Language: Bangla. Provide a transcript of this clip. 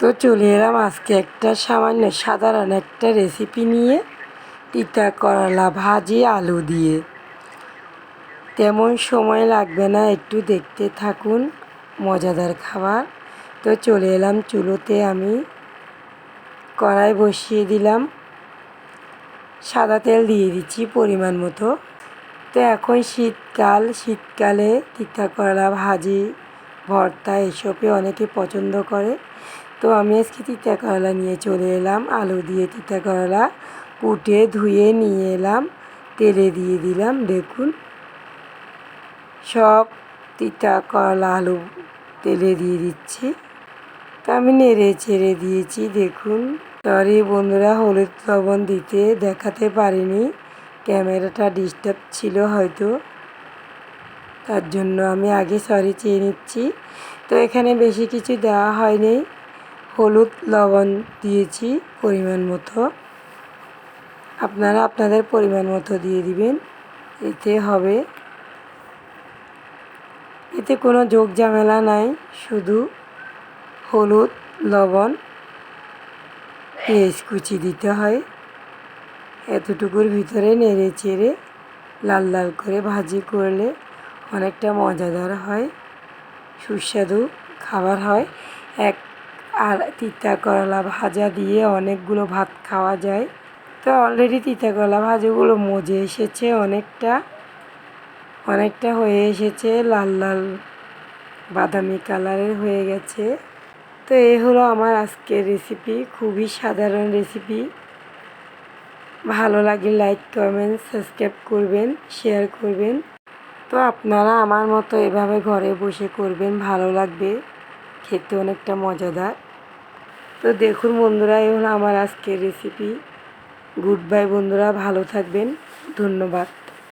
তো চলে এলাম আজকে একটা সামান্য সাধারণ একটা রেসিপি নিয়ে। তিতা করলা ভাজি আলু দিয়ে। তেমন সময় লাগবে না, একটু দেখতে থাকুন, মজাদার খাবার। তো চলে এলাম চুলোতে আমি। কড়াই বসিয়ে দিলাম। সাদা তেল দিয়ে দিচ্ছি পরিমাণ মতো। তো এখন শীতকাল, শীতকালে তিতা করলা ভাজি, ভর্তা এসবই অনেকে পছন্দ করে। তো আমি আজকে তিতা করলা নিয়ে চলে এলাম, আলু দিয়ে তিতা করলা কুটে ধুয়ে নিয়ে এলাম, তেলে দিয়ে দিলাম, দেখুন। সব তিতা করলা আলু তেলে দিয়ে দিচ্ছি। তো আমি নেড়ে চেড়ে দিয়েছি, দেখুন। সরি বন্ধুরা, হলুদ লবণ দিতে দেখাতে পারিনি, ক্যামেরাটা ডিস্টার্ব ছিল হয়তো। তার জন্য আমি আগে সরি চেয়ে নিচ্ছি। তো এখানে বেশি কিছু দেওয়া হয়নি। হলুদ লবণ দিয়েছি পরিমাণ মতো। আপনারা আপনাদের পরিমাণ মতো দিয়ে দিবেন। এতে হবে। এতে কোনো যোগ ঝামেলা নাই, শুধু হলুদ লবণ পেঁয়াজ কুচি দিতে হয়। এতটুকুর ভিতরে নেড়ে চেড়ে লাল লাল করে ভাজি করলে অনেকটা মজাদার হয়, সুস্বাদু খাবার হয়। এক আর তিতা করলা ভাজা দিয়ে অনেকগুলো ভাত খাওয়া যায়। তো অলরেডি তিতা করলা ভাজাগুলো মজে এসেছে, অনেকটা অনেকটা হয়ে এসেছে, লাল লাল বাদামি কালারের হয়ে গেছে। তো এই হলো আমার আজকের রেসিপি খুবই সাধারণ রেসিপি ভালো লাগে লাইক কমেন্ট সাবস্ক্রাইব করবেন শেয়ার করবেন। তো আপনারা আমার মতো এভাবে ঘরে বসে করবেন, ভালো লাগবে, খেতে অনেকটা মজাদার। তো দেখুন বন্ধুরা এই হলো আমার আজকের রেসিপি গুড বাই বন্ধুরা ভালো থাকবেন ধন্যবাদ।